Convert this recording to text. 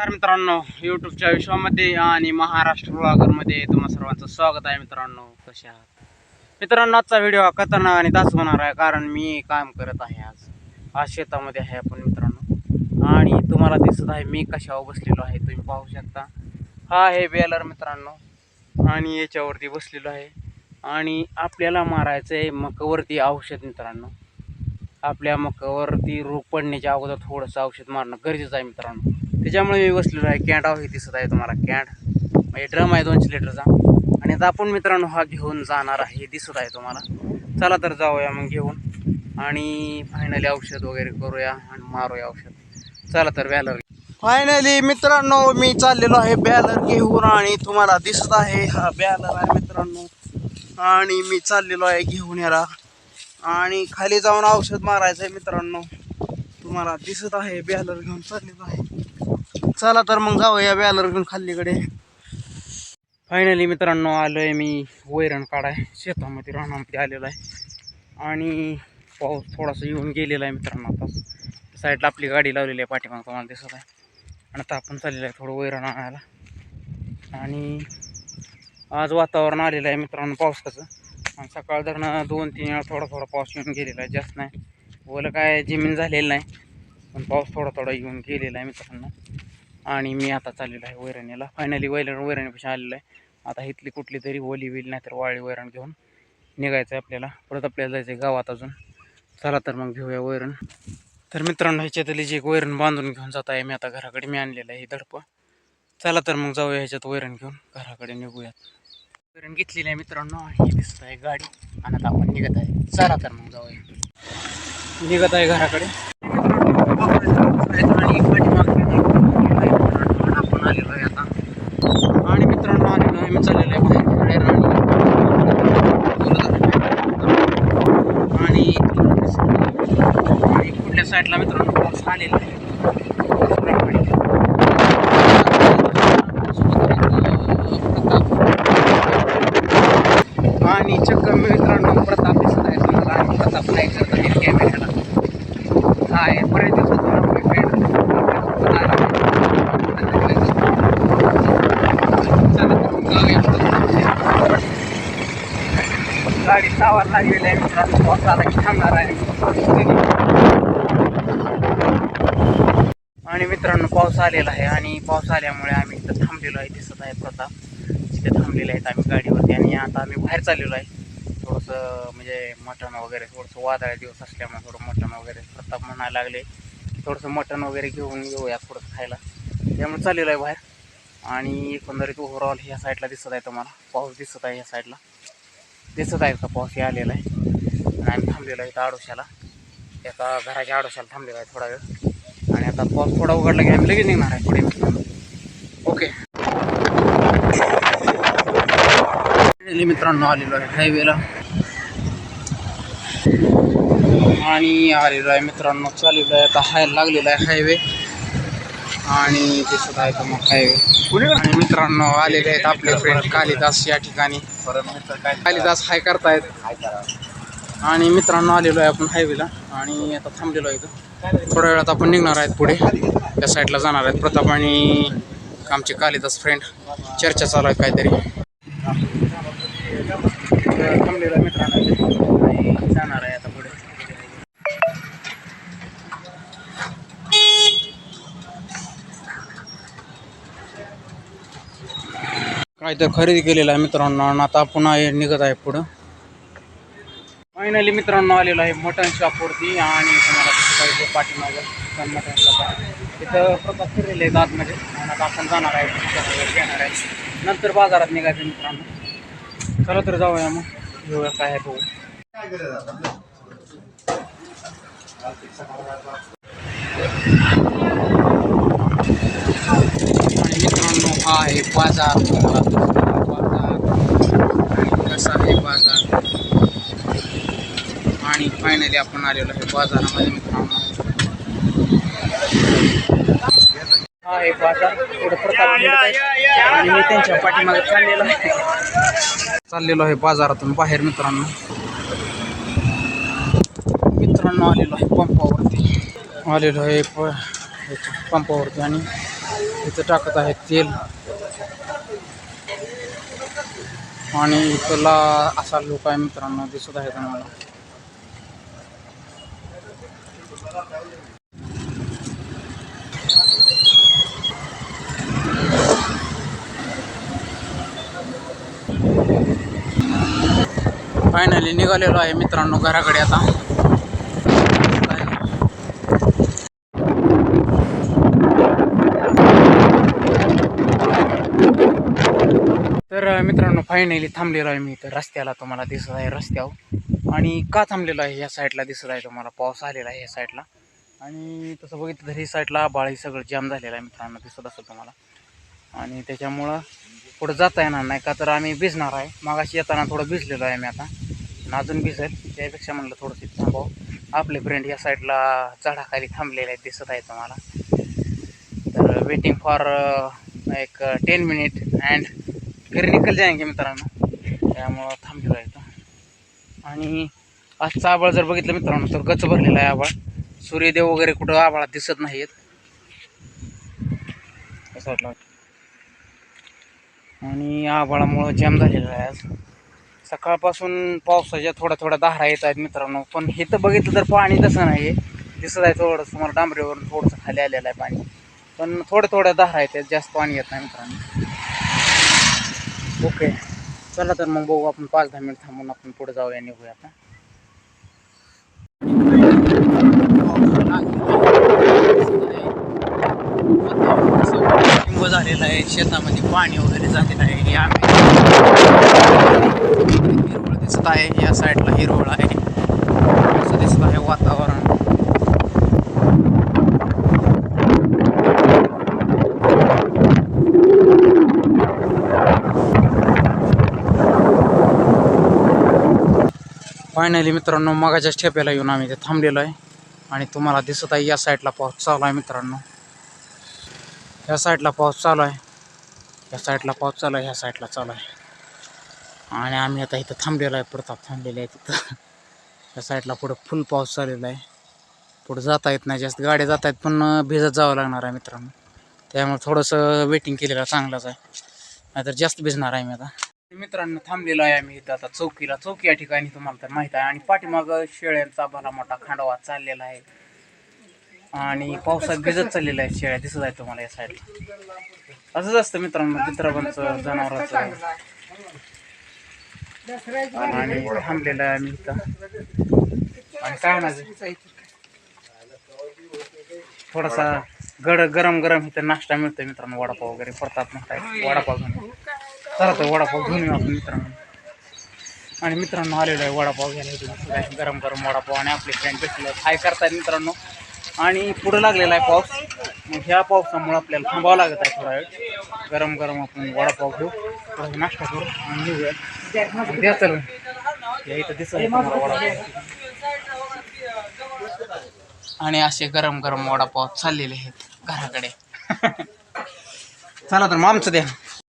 नमस्कार मित्रांनो यूट्यूबच्या विश्वामध्ये आणि महाराष्ट्र ब्लॉगरमध्ये तुम्हा सर्वांचं स्वागत आहे मित्रांनो. कसे आहात? मित्रांनो आजचा व्हिडिओ हा खतरनाक आणि तास होणार आहे कारण मी काम करत आहे आज. आज शेतामध्ये आहे आपण मित्रांनो. आणि तुम्हाला दिसत आहे मी कशावर बसलेलो आहे तुम्ही पाहू शकता. हा आहे बेलर मित्रांनो. आणि याच्यावरती बसलेलो आहे. आणि आपल्याला मारायचं आहे मकावरती औषध मित्रांनो. आपल्या मकावरती रोग पडण्याच्या अगोदर थोडंसं औषध मारणं गरजेचं आहे मित्रांनो. त्याच्यामुळे मी बसलेलो आहे. कॅन्ट हे दिसत आहे तुम्हाला. कॅन्ट. म्हणजे ड्रम आहे दोनशे लिटरचा. आणि आता आपण मित्रांनो हा घेऊन जाणार आहे. हे दिसत आहे तुम्हाला. चला तर जाऊया मग घेऊन. आणि फायनली औषध वगैरे करूया आणि मारूया औषध. चला तर बॅलर फायनली मित्रांनो मी चाललेलो आहे बॅलर घेऊन आणि तुम्हाला दिसत आहे हा बॅलर आहे मित्रांनो. आणि मी चाललेलो आहे घेऊन याला. आणि खाली जाऊन औषध मारायचं आहे मित्रांनो. तुम्हाला दिसत आहे बॅलर घेऊन चाललेलो आहे. चला तर मग जाऊया बॅलर घेऊन खाल्लीकडे. फायनली मित्रांनो आलोय मी वैरण काढाय. शेतामध्ये रानामध्ये आलेलो आहे. आणि पाऊस थोडासा येऊन गेलेला आहे मित्रांनो आता. साईडला आपली गाडी लावलेली आहे पाठीमाग तुम्हाला दिसत आहे. आणि आता आपण चाललेलं आहे थोडं वैरण आणायला. आणि आज वातावरण आलेलं आहे मित्रांनो पावसाचं. आणि सकाळ धरणं दोन तीन वेळा थोडा थोडा पाऊस येऊन गेलेला आहे जास्त नाही. ओलं काय जमीन झालेलं नाही. पण पाऊस थोडा थोडा येऊन गेलेला आहे मित्रांनो. आणि मी आता चाललेलो आहे वैरणीला. फायनली वैरण वैरणीपाशी आलेलो आहे. आता इथली कुठली तरी ओली विल नाहीतर वाळी वैरण घेऊन निघायचं आहे आपल्याला. परत आपल्याला जायचं आहे गावात अजून. चला तर मग घेऊया वैरण. तर मित्रांनो ह्याच्यातली जी एक वैरण बांधून घेऊन जात आहे मी आता घराकडे मी आणलेलं आहे हे दडपं. चला तर मग जाऊया ह्याच्यात वैरण घेऊन. घराकडे निघूयात. वैरण घेतलेली आहे मित्रांनो ही दिसत आहे गाडी. आणि आता आपण निघत आहे. चला तर मग जाऊया. निघत आहे घराकडे आणि पाठीमागे आपण आलेलो आहे आता आणि मित्रांनो आलेलो आहे मी चाललेलो आहे बाहेर आणि आणि कुठल्या साईडला मित्रांनो पाऊस आलेला आहे. आणि चक्क मित्रांनो प्रताप दिसत आहे तुम्हाला आणि प्रताप नाही करत आहे कॅमेऱ्याला. हा आहे बरेच दिवसातून गाडी सावर लागलेली आहे मित्रांनो पाऊस आला की थांबणार आहे. आणि मित्रांनो पाऊस आलेला आहे आणि पाऊस आल्यामुळे आम्ही इथं थांबलेलो आहे दिसत आहे प्रताप. तिथे थांबलेले आहेत आम्ही गाडीवरती आणि आता आम्ही बाहेर चाललेलो आहे. थोडंसं म्हणजे मटण वगैरे थोडंसं वादळ दिवस असल्यामुळे थोडं मटण वगैरे प्रताप म्हणायला लागले थोडंसं मटण वगैरे घेऊन येऊया थोडंसं खायला. त्यामुळे चाललेलो आहे बाहेर. आणि एकंदरीत ओव्हरऑल ह्या साईडला दिसत आहे तुम्हाला. पाऊस दिसत आहे ह्या साईडला दिसत आहे का पाऊस? हे आलेला आहे. आणि आम्ही थांबलेलो आहे इथं आडोशाला. एका घराच्या आडोशाला थांबलेलो आहे थोडा वेळ. आणि आता पाऊस थोडा उघडला की आम्ही लगेच निघणार आहे. पुढे. ओके. मित्रांनो आलेलो आहे हायवेला आणि आलेलो आहे मित्रांनो चाललेलो आहे. आता हाय लागलेला आहे हायवे आणि दिसत आहे का मग हायवे आणि मित्रांनो आलेले आहेत आपले फ्रेंड कालिदास या ठिकाणी. कालिदास हाय करतायत. आणि मित्रांनो आलेलो आहे आपण हायवेला आणि आता थांबलेलो आहे इथं. थोड्या वेळात आपण निघणार आहेत पुढे. त्या साईडला जाणार आहेत प्रताप आणि आमचे कालिदास फ्रेंड चर्चा चालू आहे काहीतरी. मित्रांनो जाणार आहे आता पुढे काय तर खरेदी केलेलं आहे मित्रांनो आणि आता पुन्हा निघत आहे पुढं. फायनली मित्रांनो आलेलो आहे मटन शॉपवरती आणि तुम्हाला पाहिजे पाठीमागं चिकन मटन तिथं प्रकाश फिरलेले आहेत आतमध्ये आणि आता आपण जाणार आहे येणार घेणार आहे. नंतर बाजारात निघायचं मित्रांनो. चला तर जाऊया मग. घेऊया काय आहे बघू. आणि मित्रांनो हा आहे बाजार आणि कसा आहे बाजार आणि फायनली आपण आलेलो आहे बाजारामध्ये मित्रांनो. हा आहे बाजार थोडं प्रताप आणि मी त्यांच्या पाठीमागे चाललेलो आहे. चाललेलो आहे बाजारातून बाहेर मित्रांनो. मित्रांनो आलेलो आहे पंपावरती. आलेलो आहे पंपावरती आणि इथं टाकत आहे तेल. आणि इथला असा लोक आहे मित्रांनो दिसत आहे तुम्हाला. फायनली निघालेलो आहे मित्रांनो घराकडे आता. तर मित्रांनो फायनली थांबलेलो आहे मी इथं. रस्त्याला तुम्हाला दिसत आहे रस्त्यावर. आणि का थांबलेलो आहे? या साईडला दिसत आहे तुम्हाला. पाऊस आलेला आहे या साईडला आणि तसं बघितलं तर ही साईडला बाळी सगळं जाम झालेलं आहे मित्रांनो. दिसत असं तुम्हाला. आणि त्याच्यामुळं पुढं जाता येणार नाही का तर आम्ही भिजणार आहे. मागाशी येताना थोडं भिजलेलो आहे मी आता. अजून भिजेल. त्यापेक्षा म्हणलं थोडंसं इथं थांबावं. आपले फ्रेंड या साईडला झाडाखाली थांबलेले आहेत दिसत आहे तुम्हाला. तर वेटिंग फॉर एक टेन मिनिट अँड घरी निकल जायंगे मित्रांनो. त्यामुळं थांबलेलो आहे तो आणि आजचा आबाळ जर बघितलं मित्रांनो तर गच भरलेलं आहे आबाळ सूर्यदेव वगैरे कुठं आबाळात दिसत नाहीत असं वाटलं? आणि आभाळामुळं जाम झालेलं आहे आज. सकाळपासून पावसाच्या थोड्या थोड्या दहारा येत आहेत मित्रांनो पण हे तर बघितलं तर पाणी तसं नाही आहे दिसत आहे थोडं तुम्हाला डांबरीवरून थोडंसं खाली आलेलं आहे पाणी. पण थोड्या थोड्या येत आहेत जास्त पाणी येत नाही मित्रांनो. ओके चला तर मग बघू आपण पाच दहा मिनिट थांबून आपण पुढे जाऊया निघूया आता लिंब झालेलं आहे शेतामध्ये पाणी वगैरे झालेलं आहे हे आम्ही हिरवळ दिसत आहे या साईडला हिरवळ आहे. असं दिसत आहे वातावरण. फायनली मित्रांनो मगाच्या ठेप्याला येऊन आम्ही ते थांबलेलो आहे. आणि तुम्हाला दिसत आहे या साईडला पाऊस चालू आहे मित्रांनो. या साईडला पाऊस चालू आहे. या साईडला पाऊस चालू आहे ह्या साईडला चालू आहे. आणि आम्ही आता इथं थांबलेलो आहे प्रताप थांबलेले आहे तिथं या साईडला पुढं फुल पाऊस चाललेला आहे. पुढं जाता येत नाही जास्त गाड्या जात आहेत पण भिजत जावं लागणार आहे मित्रांनो. त्यामुळे थोडंसं वेटिंग केलेलं चांगलंच आहे. नाहीतर जास्त भिजणार आहे मी आता. मित्रांनो थांबलेलो आहे आम्ही इथं आता चौकीला. चौकी या ठिकाणी तुम्हाला तर माहीत आहे. आणि पाठीमागं शेळ्यांचा भला मोठा खांडवा चाललेला आहे. आणि पावसात भिजत चाललेला आहे शेळ्या दिसत आहे तुम्हाला या साईडला असंच असतं मित्रांनो चित्राबांचं जनावरांचं. आणि थांबलेलं आहे आम्ही इथं. आणि काय म्हणायचं? थोडासा गड गरम गरम इथं नाश्ता मिळतोय मित्रांनो वडापाव वगैरे परतात म्हणताय. वडापाव घेऊन चला वडापाव घेऊन येऊ आपण मित्रांनो. आणि मित्रांनो आलेलो आहे वडापाव घ्यायला आहे. गरम गरम वडापाव आणि आपले फ्रेंड भेटले. हाय करतायत मित्रांनो. आणि पुढं लागलेला आहे पाऊस. मग ह्या पावसामुळे आपल्याला थांबावं लागत आहे थोडा वेळ. गरम गरम आपण वडापाव घेऊ. थोडा नाश्ता करू आणि निघूया. द्या चल. या इथं दिसत वडापाव आणि असे गरम गरम वडापाव चाललेले आहेत घराकडे. चला तर मग आमचं द्या.